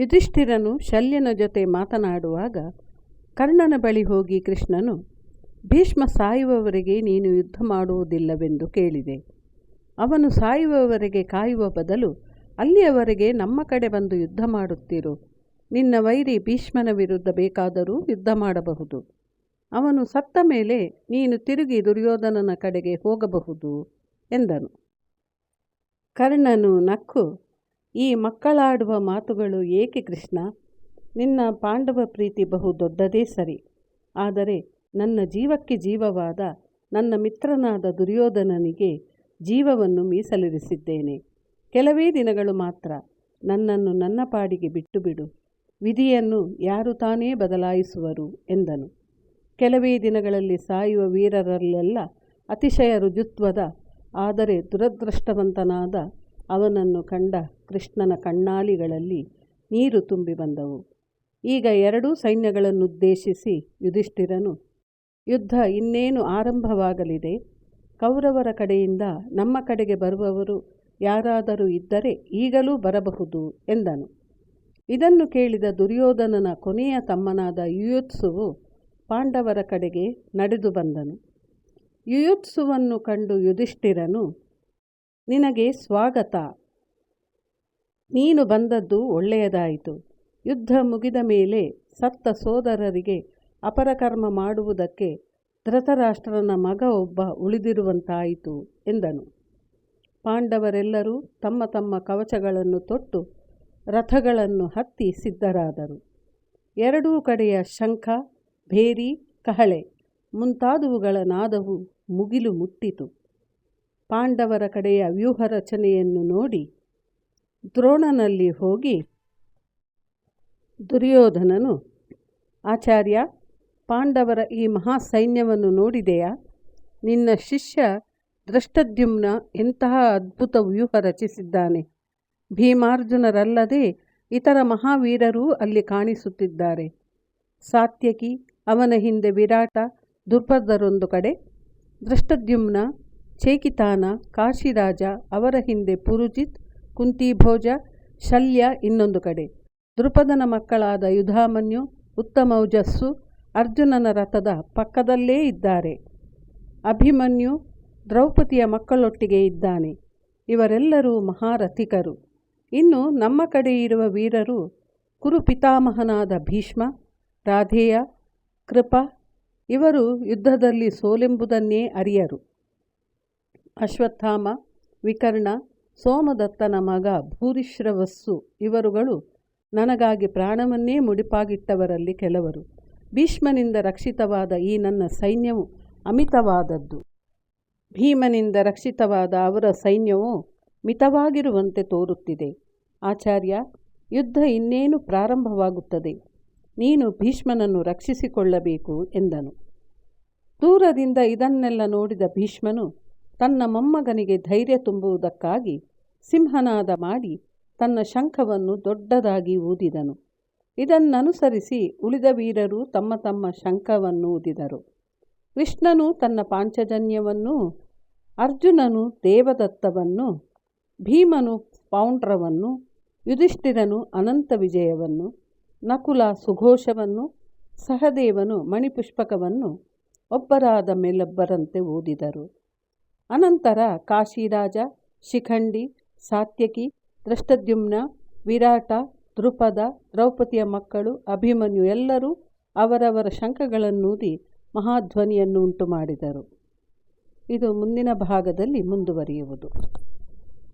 ಯುಧಿಷ್ಠಿರನು ಶಲ್ಯನ ಜೊತೆ ಮಾತನಾಡುವಾಗ ಕರ್ಣನ ಬಳಿ ಹೋಗಿ ಕೃಷ್ಣನು, ಭೀಷ್ಮ ಸಾಯುವವರೆಗೆ ನೀನು ಯುದ್ಧ ಮಾಡುವುದಿಲ್ಲವೆಂದು ಕೇಳಿದೆ. ಅವನು ಸಾಯುವವರೆಗೆ ಕಾಯುವ ಬದಲು ಅಲ್ಲಿಯವರೆಗೆ ನಮ್ಮ ಕಡೆ ಬಂದು ಯುದ್ಧ ಮಾಡುತ್ತಿರು. ನಿನ್ನ ವೈರಿ ಭೀಷ್ಮನ ವಿರುದ್ಧ ಬೇಕಾದರೂ ಯುದ್ಧ ಮಾಡಬಹುದು. ಅವನು ಸತ್ತ ಮೇಲೆ ನೀನು ತಿರುಗಿ ದುರ್ಯೋಧನನ ಕಡೆಗೆ ಹೋಗಬಹುದು ಎಂದನು. ಕರ್ಣನು ನಕ್ಕು ಈ ಮಕ್ಕಳಾಡುವ ಮಾತುಗಳು ಏಕೆ ಕೃಷ್ಣ? ನಿನ್ನ ಪಾಂಡವ ಪ್ರೀತಿ ಬಹು ದೊಡ್ಡದೇ ಸರಿ. ಆದರೆ ನನ್ನ ಜೀವಕ್ಕೆ ಜೀವವಾದ ನನ್ನ ಮಿತ್ರನಾದ ದುರ್ಯೋಧನನಿಗೆ ಜೀವವನ್ನು ಮೀಸಲಿರಿಸಿದ್ದೇನೆ. ಕೆಲವೇ ದಿನಗಳು ಮಾತ್ರ ನನ್ನನ್ನು ನನ್ನ ಪಾಡಿಗೆ ಬಿಟ್ಟು ಬಿಡು ವಿಧಿಯನ್ನು ಯಾರು ತಾನೇ ಬದಲಾಯಿಸುವರು ಎಂದನು. ಕೆಲವೇ ದಿನಗಳಲ್ಲಿ ಸಾಯುವ ವೀರರಲ್ಲೆಲ್ಲ ಅತಿಶಯ ರುಜುತ್ವದ, ಆದರೆ ದುರದೃಷ್ಟವಂತನಾದ ಅವನನ್ನು ಕಂಡ ಕೃಷ್ಣನ ಕಣ್ಣಾಲಿಗಳಲ್ಲಿ ನೀರು ತುಂಬಿ ಬಂದವು. ಈಗ ಎರಡೂ ಸೈನ್ಯಗಳನ್ನುದ್ದೇಶಿಸಿ ಯುಧಿಷ್ಠಿರನು, ಯುದ್ಧ ಇನ್ನೇನು ಆರಂಭವಾಗಲಿದೆ? ಕೌರವರ ಕಡೆಯಿಂದ ನಮ್ಮ ಕಡೆಗೆ ಬರುವವರು ಯಾರಾದರೂ ಇದ್ದರೆ ಈಗಲೂ ಬರಬಹುದು ಎಂದನು. ಇದನ್ನು ಕೇಳಿದ ದುರ್ಯೋಧನನ ಕೊನೆಯ ತಮ್ಮನಾದ ಯುಯುತ್ಸುವು ಪಾಂಡವರ ಕಡೆಗೆ ನಡೆದು ಬಂದನು. ಯುಯುತ್ಸುವನ್ನು ಕಂಡು ಯುಧಿಷ್ಠಿರನು ನಿನಗೆ ಸ್ವಾಗತ. ನೀನು ಬಂದದ್ದು ಒಳ್ಳೆಯದಾಯಿತು. ಯುದ್ಧ ಮುಗಿದ ಮೇಲೆ ಸತ್ತ ಸೋದರರಿಗೆ ಅಪರಕರ್ಮ ಮಾಡುವುದಕ್ಕೆ ಧೃತರಾಷ್ಟ್ರನ ಮಗ ಒಬ್ಬ ಉಳಿದಿರುವಂತಾಯಿತು ಎಂದನು. ಪಾಂಡವರೆಲ್ಲರೂ ತಮ್ಮ ತಮ್ಮ ಕವಚಗಳನ್ನು ತೊಟ್ಟು ರಥಗಳನ್ನು ಹತ್ತಿ ಸಿದ್ಧರಾದರು. ಎರಡೂ ಕಡೆಯ ಶಂಖ, ಭೇರಿ, ಕಹಳೆ ಮುಂತಾದವುಗಳ ನಾದವು ಮುಗಿಲು ಮುಟ್ಟಿತು. ಪಾಂಡವರ ಕಡೆಯ ವ್ಯೂಹ ರಚನೆಯನ್ನು ನೋಡಿ ದ್ರೋಣನಲ್ಲಿ ಹೋಗಿ ದುರ್ಯೋಧನನು, ಆಚಾರ್ಯ, ಪಾಂಡವರ ಈ ಮಹಾ ಸೈನ್ಯವನ್ನು ನೋಡಿದೆಯಾ? ನಿನ್ನ ಶಿಷ್ಯ ದೃಷ್ಟದ್ಯುಮ್ನ ಎಂತಹ ಅದ್ಭುತ ವ್ಯೂಹ ರಚಿಸಿದ್ದಾನೆ. ಭೀಮಾರ್ಜುನರಲ್ಲದೆ ಇತರ ಮಹಾವೀರರೂ ಅಲ್ಲಿ ಕಾಣಿಸುತ್ತಿದ್ದಾರೆ. ಸಾತ್ಯಕಿ, ಅವನ ಹಿಂದೆ ವಿರಾಟ ದುರ್ಪದರೊಂದು ಕಡೆ ದೃಷ್ಟದ್ಯುಮ್ನ ಚೇಕಿತಾನ, ಕಾಶಿರಾಜ, ಅವರ ಹಿಂದೆ ಪುರುಜಿತ್ ಕುಂತಿಭೋಜ ಶಲ್ಯ ಇನ್ನೊಂದು ಕಡೆ. ದೃಪದನ ಮಕ್ಕಳಾದ ಯುಧಾಮನ್ಯು ಉತ್ತಮೌಜಸ್ಸು ಅರ್ಜುನನ ರಥದ ಪಕ್ಕದಲ್ಲೇ ಇದ್ದಾರೆ. ಅಭಿಮನ್ಯು ದ್ರೌಪದಿಯ ಮಕ್ಕಳೊಟ್ಟಿಗೆ ಇದ್ದಾನೆ. ಇವರೆಲ್ಲರೂ ಮಹಾರಥಿಕರು. ಇನ್ನು ನಮ್ಮ ಕಡೆ ಇರುವ ವೀರರು ಕುರುಪಿತಾಮಹನಾದ ಭೀಷ್ಮ, ರಾಧೇಯ ಕೃಪ, ಇವರು ಯುದ್ಧದಲ್ಲಿ ಸೋಲೆಂಬುದನ್ನೇ ಅರಿಯರು. ಅಶ್ವತ್ಥಾಮ, ವಿಕರ್ಣ, ಸೋಮದತ್ತನ ಮಗ ಭೂರಿಶ್ರವಸ್ಸು ಇವರುಗಳು ನನಗಾಗಿ ಪ್ರಾಣವನ್ನೇ ಮುಡಿಪಾಗಿಟ್ಟವರಲ್ಲಿ ಕೆಲವರು. ಭೀಷ್ಮನಿಂದ ರಕ್ಷಿತವಾದ ಈ ನನ್ನ ಸೈನ್ಯವು ಅಮಿತವಾದದ್ದು. ಭೀಮನಿಂದ ರಕ್ಷಿತವಾದ ಅವರ ಸೈನ್ಯವು ಮಿತವಾಗಿರುವಂತೆ ತೋರುತ್ತಿದೆ. ಆಚಾರ್ಯ, ಯುದ್ಧ ಇನ್ನೇನು ಪ್ರಾರಂಭವಾಗುತ್ತದೆ? ನೀನು ಭೀಷ್ಮನನ್ನು ರಕ್ಷಿಸಿಕೊಳ್ಳಬೇಕು ಎಂದನು. ದೂರದಿಂದ ಇದನ್ನೆಲ್ಲ ನೋಡಿದ ಭೀಷ್ಮನು ತನ್ನ ಮೊಮ್ಮಗನಿಗೆ ಧೈರ್ಯ ತುಂಬುವುದಕ್ಕಾಗಿ ಸಿಂಹನಾದ ಮಾಡಿ ತನ್ನ ಶಂಖವನ್ನು ದೊಡ್ಡದಾಗಿ ಊದಿದನು. ಇದನ್ನನುಸರಿಸಿ ಉಳಿದ ವೀರರು ತಮ್ಮ ತಮ್ಮ ಶಂಖವನ್ನು ಊದಿದರು. ಕೃಷ್ಣನು ತನ್ನ ಪಾಂಚಜನ್ಯವನ್ನು, ಅರ್ಜುನನು ದೇವದತ್ತವನ್ನು, ಭೀಮನು ಪೌಂಡ್ರವನ್ನು, ಯುಧಿಷ್ಠಿರನು ಅನಂತ ವಿಜಯವನ್ನು, ನಕುಲ ಸುಘೋಷವನ್ನು, ಸಹದೇವನು ಮಣಿಪುಷ್ಪಕವನ್ನು ಒಬ್ಬರಾದ ಮೇಲೊಬ್ಬರಂತೆ ಓದಿದರು ಅನಂತರ ಕಾಶಿರಾಜ, ಶಿಖಂಡಿ, ಸಾತ್ಯಕಿ ದೃಷ್ಟದ್ಯುಮ್ನ ವಿರಾಟ ದೃಪದ ದ್ರೌಪದಿಯ ಮಕ್ಕಳು, ಅಭಿಮನ್ಯು ಎಲ್ಲರೂ ಅವರವರ ಶಂಖಗಳನ್ನೂದಿ ಮಹಾಧ್ವನಿಯನ್ನು ಉಂಟು ಮಾಡಿದರು ಇದು ಮುಂದಿನ ಭಾಗದಲ್ಲಿ ಮುಂದುವರಿಯುವುದು.